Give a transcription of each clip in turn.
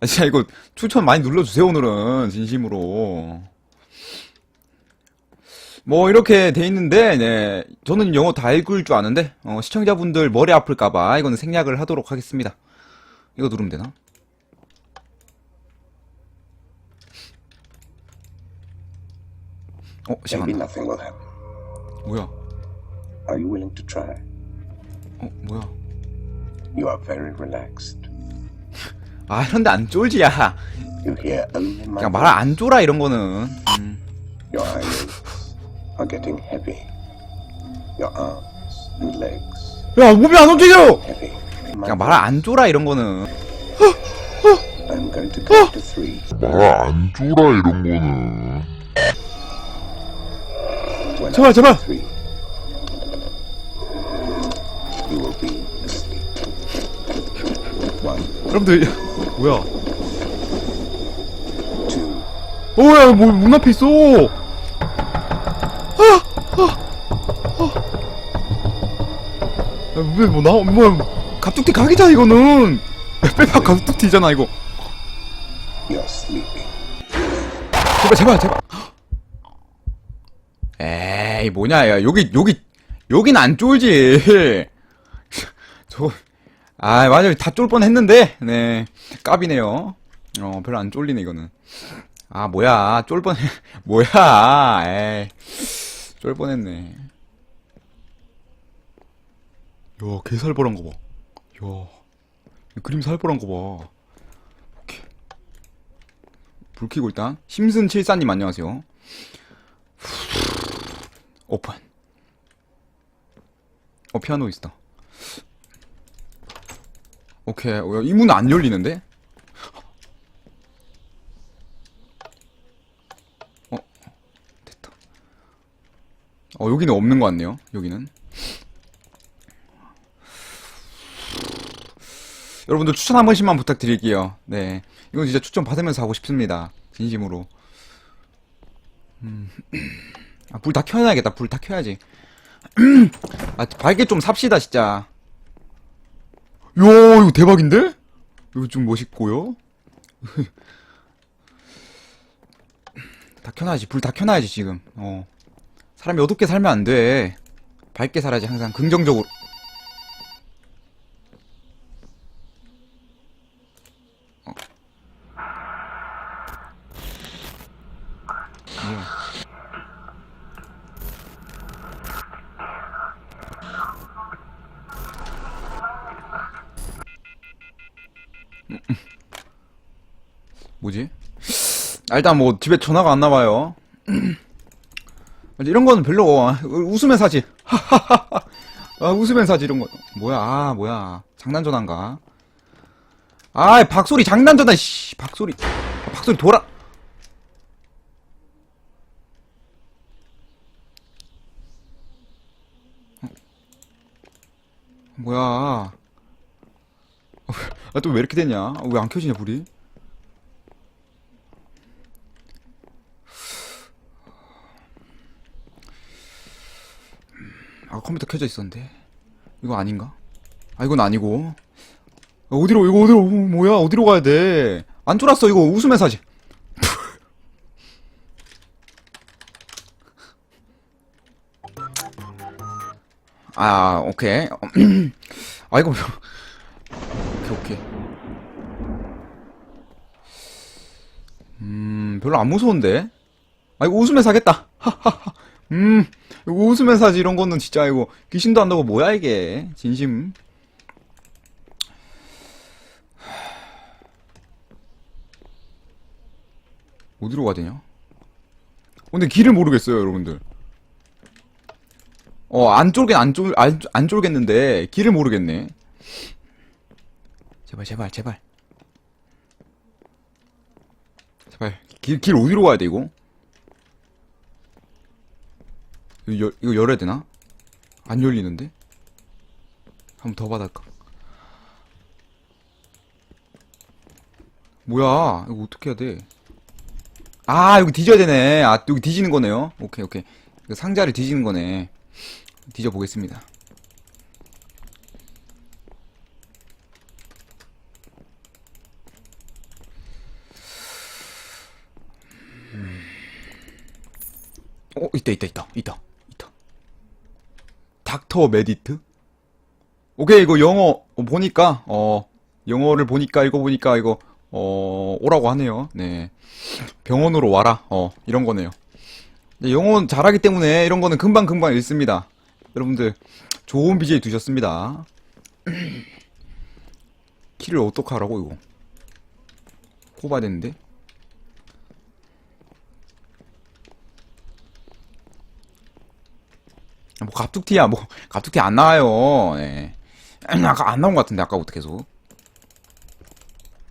아, 진짜 이거 추천 많이 눌러주세요, 오늘은. 진심으로. 뭐, 이렇게 돼 있는데, 네. 저는 영어 다 읽을 줄 아는데, 어, 시청자분들 머리 아플까봐 이거는 생략을 하도록 하겠습니다. 이거 누르면 되나? 어, 시간. 뭐야? Are you willing to try? 어, 뭐야? You are very relaxed. 아, 이런데 안 쫄지, 야. You hear only my 그냥 말안 쫄아, 이런 거는. 음. Your eyelids are getting heavy. Your arms and legs 야, 몸이 안 움직여! heavy. 그냥 말안 쫄아, 이런 거는. I'm going to count to three. 말안 줘라 이런 거는 When 제발, I 제발. count three, 여러분들, 뭐야? two, 어, 야, 뭐, 문 앞에 있어! 아, 아, 아! 왜, 뭐, 나, 뭐야, 갑툭튀 각이잖아, 이거는! 빼박 갑툭튀잖아, 이거. 제발, 제발, 제발. 에이, 뭐냐, 야, 여기, 여기, 여긴 안 쫄지. 저, 아, 맞아요. 다 쫄 뻔 했는데, 네. 까비네요. 어, 별로 안 쫄리네, 이거는. 아, 뭐야. 쫄 뻔, 뭐야. 에이. 쫄 뻔했네. 야, 개 살벌한 거 봐. 야. 이 그림 살벌한 거 봐. 오케이. 불 켜고 일단. 심슨74님 안녕하세요. 오픈. 어, 피아노 있다. 오케이. 어, 이문 안 열리는데? 어, 됐다. 어, 여기는 없는 것 같네요. 여기는. 여러분들 추천 한 번씩만 부탁드릴게요. 네. 이건 진짜 추천 받으면서 하고 싶습니다. 진심으로. 아, 불 다 켜놔야겠다. 불 다 켜야지. 아, 밝게 좀 삽시다, 진짜. 야, 이거 대박인데? 이거 좀 멋있고요. 다 켜놔야지. 불 다 켜놔야지, 지금. 어. 사람이 어둡게 살면 안 돼. 밝게 살아야지, 항상. 긍정적으로. 뭐지? 아, 일단 뭐 집에 전화가 안 나와요. 이런 거는 별로 아, 웃으면 사지. 아, 웃으면 사지 이런 거. 뭐야? 아, 뭐야? 장난 전화인가? 아, 박소리 장난 전화. 씨, 박소리. 아, 박소리 돌아. 어. 뭐야? 아, 또 왜 이렇게 됐냐? 왜 안 켜지냐, 불이? 컴퓨터 켜져 있었는데. 이거 아닌가? 아, 이건 아니고. 아, 어디로, 이거 어디로, 어, 뭐야, 어디로 가야 돼? 안 쫄았어, 이거 웃으면서 하지. 아, 오케이. 아, 이거, 오케이, 오케이. 음, 별로 안 무서운데? 아, 이거 웃으면서 하겠다. 하하하. 음, 이거 웃으면서 하지, 이런 거는 진짜, 이거, 귀신도 안다고 뭐야, 이게. 진심. 어디로 가야 되냐? 어, 근데 길을 모르겠어요, 여러분들. 어, 안 쫄긴 안 쫄, 안, 안 쫄겠는데, 길을 모르겠네. 제발, 제발, 제발. 제발. 길, 길 어디로 가야 돼, 이거? 이거, 열, 이거 열어야 되나? 안 열리는데? 한 번 더 받을까? 뭐야, 이거 어떻게 해야 돼? 아, 여기 뒤져야 되네. 아, 여기 뒤지는 거네요. 오케이, 오케이. 이거 상자를 뒤지는 거네. 뒤져보겠습니다. 어, 있다, 있다, 있다, 있다. 닥터 메디트? 오케이, 이거 영어 어, 보니까, 어, 영어를 보니까, 이거 보니까, 이거, 어, 오라고 하네요. 네. 병원으로 와라. 어, 이런 거네요. 네, 영어 잘하기 때문에 이런 거는 금방 금방 읽습니다. 여러분들, 좋은 BJ 두셨습니다. 키를 어떡하라고, 이거. 꼽아야 되는데? 뭐 갑툭튀야 뭐 갑툭튀 안 나와요. 네. 아까 안 나온 것 같은데 아까부터 계속.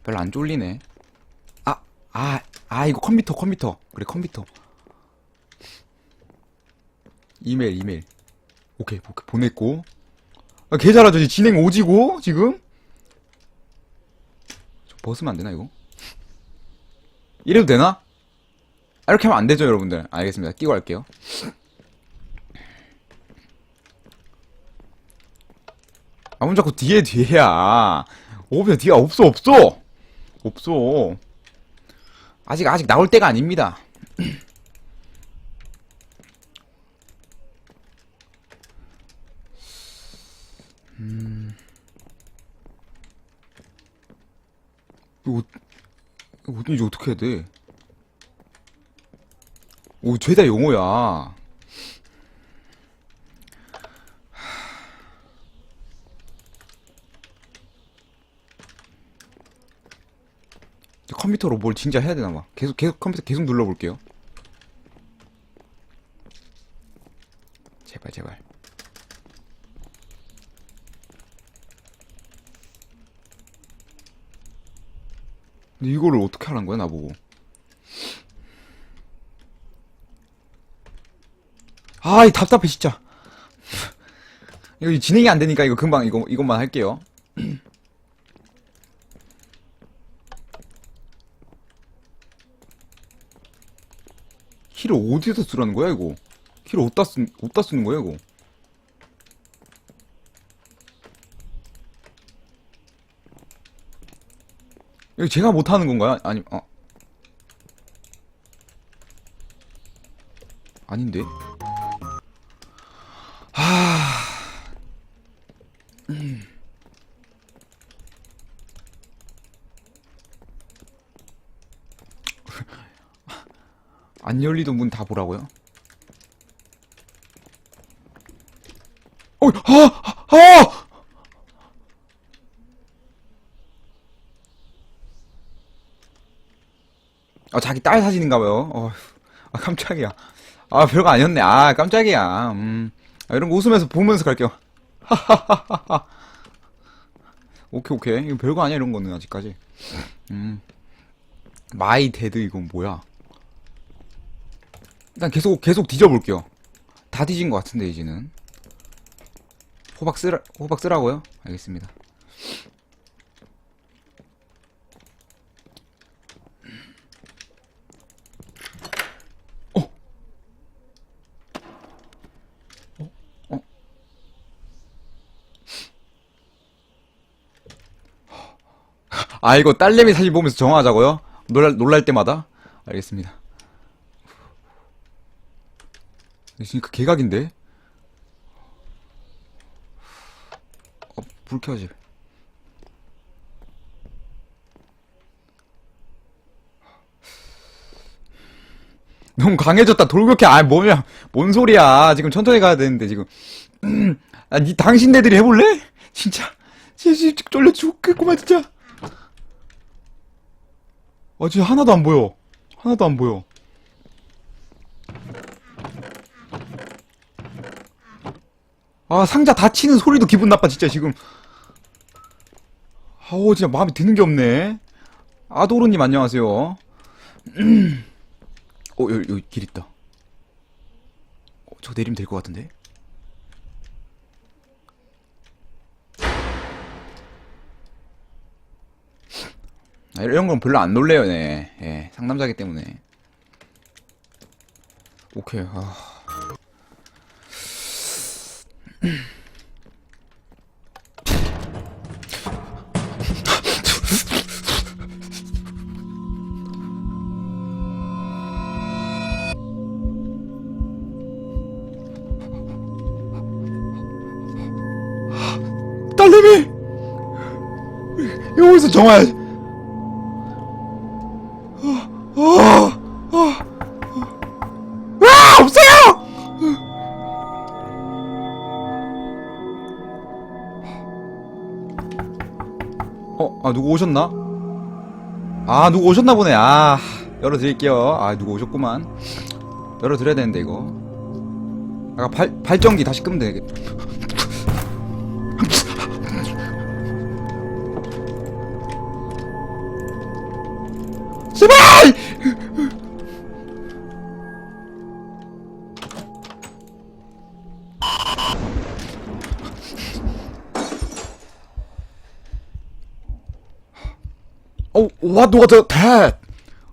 별로 안 쫄리네. 아, 아, 아 이거 컴퓨터 컴퓨터 그래 컴퓨터. 이메일 이메일. 오케이 오케이 보냈고. 아, 개 잘하죠 진행 오지고 지금. 좀 벗으면 안 되나 이거? 이래도 되나? 아, 이렇게 하면 안 되죠 여러분들. 알겠습니다. 끼고 할게요. 아무 자꾸 뒤에 뒤에야. 오면 뒤가 없어 없어. 없어. 아직 아직 나올 때가 아닙니다. 음. 이거 이거 어떻게 어떻게 해야 돼? 오 죄다 용어야. 컴퓨터로 뭘 진짜 해야 되나 봐. 계속 계속 컴퓨터 계속 눌러 볼게요. 제발 제발. 근데 이거를 어떻게 하는 거야 나보고? 아이 답답해 진짜. 이거 진행이 안 되니까 이거 금방 이거 이것만 할게요. 키를 어디서 쓰라는 거야 이거? 키를 어디다 쓰 어디다 쓰는 거야 이거? 이거 제가 못하는 건가요? 아니 어 아닌데? 안 열리던 문 다 보라고요? 어, 아, 아! 아, 자기 딸 사진인가봐요. 어, 아, 깜짝이야. 아, 별거 아니었네. 아, 깜짝이야. 음, 아, 이런 거 웃으면서 보면서 갈게요. 하하하하. 오케이, 오케이. 이거 별거 아니야, 이런 거는 아직까지. 음, 마이 데드 이건 뭐야? 일단 계속 계속 뒤져볼게요. 다 뒤진 것 같은데 이제는 호박 쓰라 호박 쓰라고요? 알겠습니다. 어. 어? 어? 아 이거 딸내미 사진 보면서 정하자고요? 놀랄 놀랄 때마다 알겠습니다. 지금 그 개각인데? 어, 불 켜야지. 너무 강해졌다. 돌격해. 아, 뭐냐. 뭔 소리야. 지금 천천히 가야 되는데, 지금. 아, 니, 당신네들이 해볼래? 진짜. 진짜 쫄려 죽겠구만, 진짜. 아, 진짜 하나도 안 보여. 하나도 안 보여. 아 상자 닫히는 소리도 기분 나빠 진짜 지금. 아우 진짜 마음에 드는 게 없네. 아도르님 안녕하세요. 어 여기, 여기 길 있다. 어, 저 내리면 될 것 같은데? 아, 이런 건 별로 안 놀래요 네. 예, 상남자기 때문에. 오케이 아 딸내미! 여기서 정화 오셨나? 아, 누구 오셨나 보네. 아, 열어드릴게요. 아, 누구 오셨구만. 열어드려야 되는데, 이거. 아까 발, 발전기 다시 끄면 되겠다. 제발! What was that?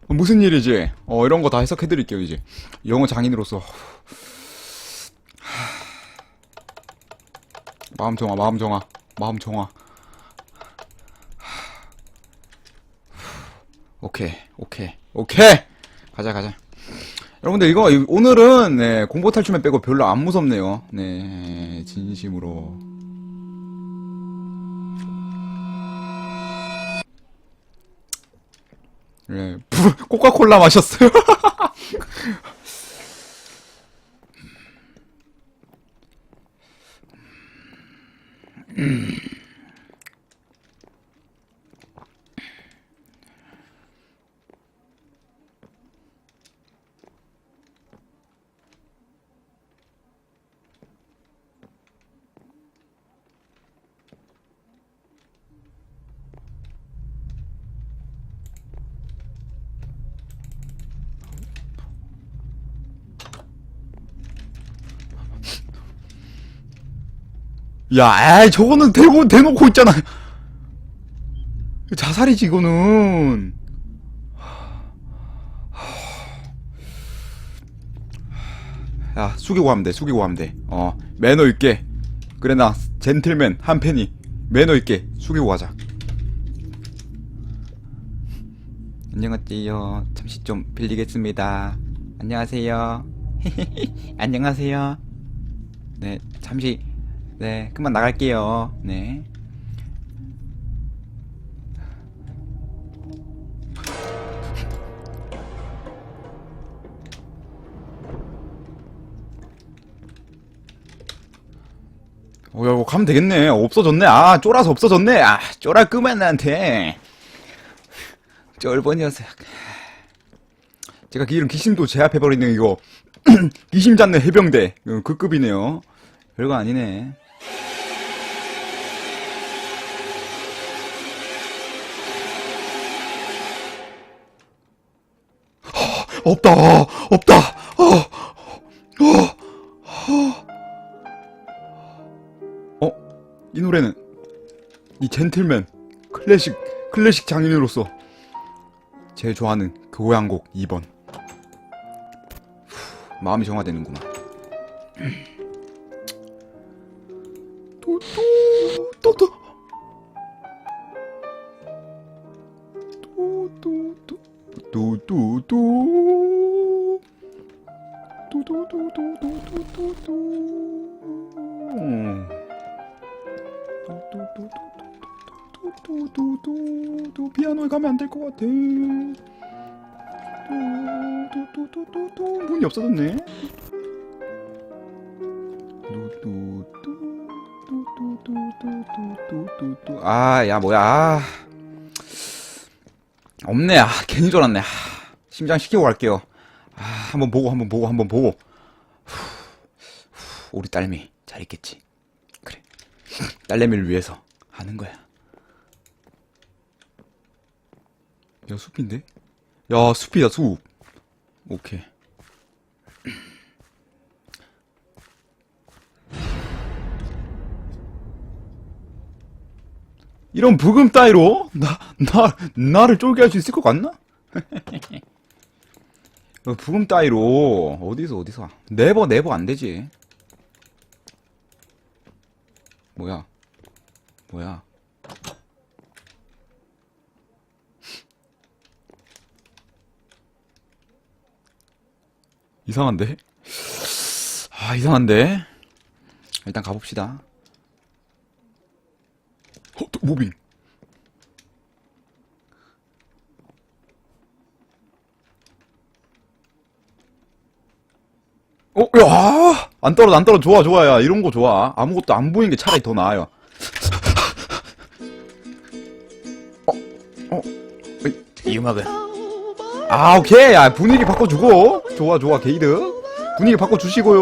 어, 무슨 일이지? 어, 이런 거 다 해석해드릴게요, 이제. 영어 장인으로서. 마음 정화, 마음 정화, 마음 정화. 오케이, 오케이, 오케이! 가자, 가자. 여러분들, 이거, 이- 오늘은, 네, 공포 탈출맨 빼고 별로 안 무섭네요. 네, 진심으로. 네, 부- 코카콜라 마셨어요. 야, 에이, 저거는 대고, 대놓고 있잖아. 자살이지, 이거는. 야, 숙이고 하면 돼, 숙이고 하면 돼. 어, 매너 있게. 그래, 나, 젠틀맨, 한 팬이. 매너 있게, 숙이고 가자. 안녕하세요. 잠시 좀 빌리겠습니다. 안녕하세요. 안녕하세요. 네, 잠시, 네, 그만 나갈게요. 네. 어, 야, 이거 가면 되겠네. 없어졌네. 아, 쫄아서 없어졌네. 아, 쫄아 그만 나한테. 쫄보 녀석. 제가 이런 귀신도 제압해버리는 이거 귀신 잡는 해병대 어, 그 급이네요. 별거 아니네. 허, 없다, 없다. 어, 어, 어, 이 노래는 이 젠틀맨 클래식 클래식 장인으로서 제일 좋아하는 교향곡 2번. 마음이 정화되는구만. 가면 안 될 것 같아. 또또또또또또 문이 없어졌네. 또또또또또또또또또 아, 야 뭐야? 아. 없네. 아, 괜히 졸았네. 아, 심장 시키고 갈게요. 아, 한번 보고 한번 보고 한번 보고. 후, 후, 우리 딸미 잘 있겠지. 그래. 딸내미를 위해서 하는 거야. 야, 숲인데? 야, 숲이다, 숲. 오케이. 이런 부금 따위로 나, 나, 나를 쫄게 할 수 있을 것 같나? 어, 부금 따위로 어디서 어디서 네버 네버 안 되지. 뭐야? 뭐야? 이상한데? 아, 이상한데? 일단 가봅시다. 어, 또 무빙. 어, 야! 안 떨어, 안 떨어. 좋아, 좋아. 야, 이런 거 좋아. 아무것도 안 보이는 게 차라리 더 나아요. 어, 어, 이 음악은. 아, 오케이. 야, 분위기 바꿔주고. 좋아, 좋아, 게이드. 분위기 바꿔주시고요.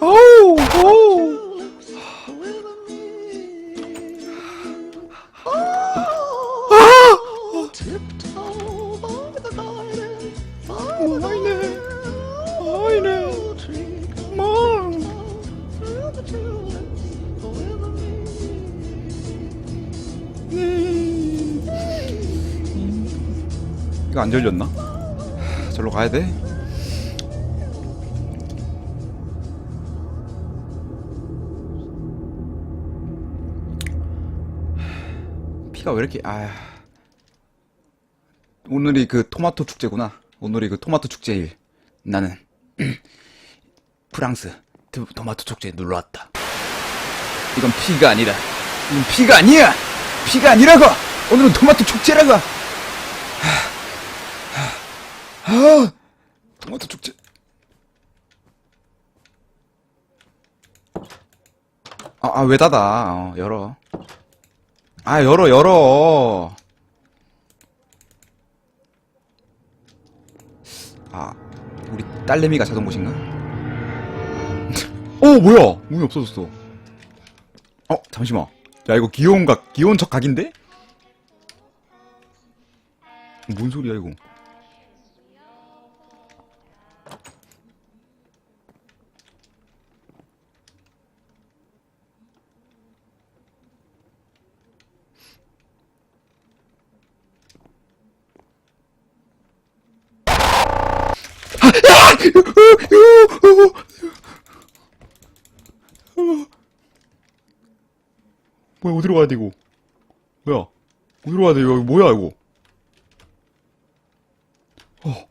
오우, 오우. 이거 안 열렸나? 하, 절로 가야 돼? 피가 왜 이렇게 아. 오늘이 그 토마토 축제구나. 오늘이 그 토마토 축제일. 나는 프랑스 트- 토마토 축제에 놀러 왔다. 이건 피가 아니라 이건 피가 아니야! 피가 아니라고! 오늘은 토마토 축제라고 아, 토마토 축제. 아, 아, 왜 닫아? 어, 열어. 아, 열어, 열어. 아, 우리 딸내미가 자던 곳인가? 어, 뭐야? 문이 없어졌어. 어, 잠시만. 야, 이거 귀여운 각, 귀여운 척 각인데? 뭔 소리야, 이거? 뭐야 어디로 가야 돼 이거? 뭐야? 어디로 가야 돼 이거? 뭐야 이거? 어,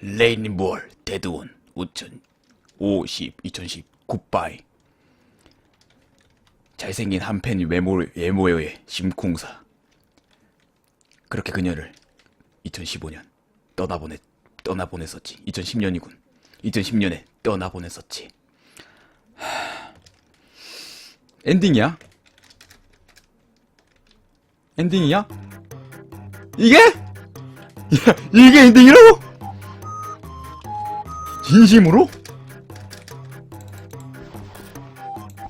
레인볼 데드온 2050 2010 굿바이. 잘생긴 한 팬이 외모, 외모의 심쿵사 그렇게 그녀를 2015년 떠나보냈 떠나보냈었지 2010년이군 2010년에 떠나보냈었지 하... 엔딩이야? 엔딩이야? 이게? 야, 이게 엔딩이라고? 진심으로?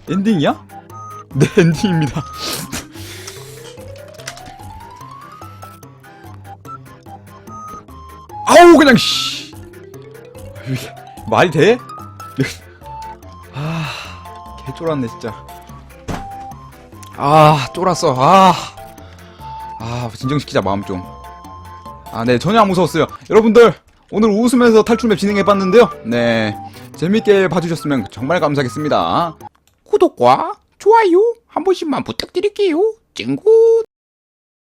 엔딩이야? 네 엔딩입니다 그냥 씨 말이 돼? 아 개쫄았네 진짜 아 쫄았어 아 아, 진정시키자, 마음 좀. 아, 네, 전혀 안 무서웠어요. 여러분들, 오늘 웃으면서 탈출맵 진행해봤는데요. 네, 재밌게 봐주셨으면 정말 감사하겠습니다. 구독과 좋아요 한 번씩만 부탁드릴게요. 찡굿!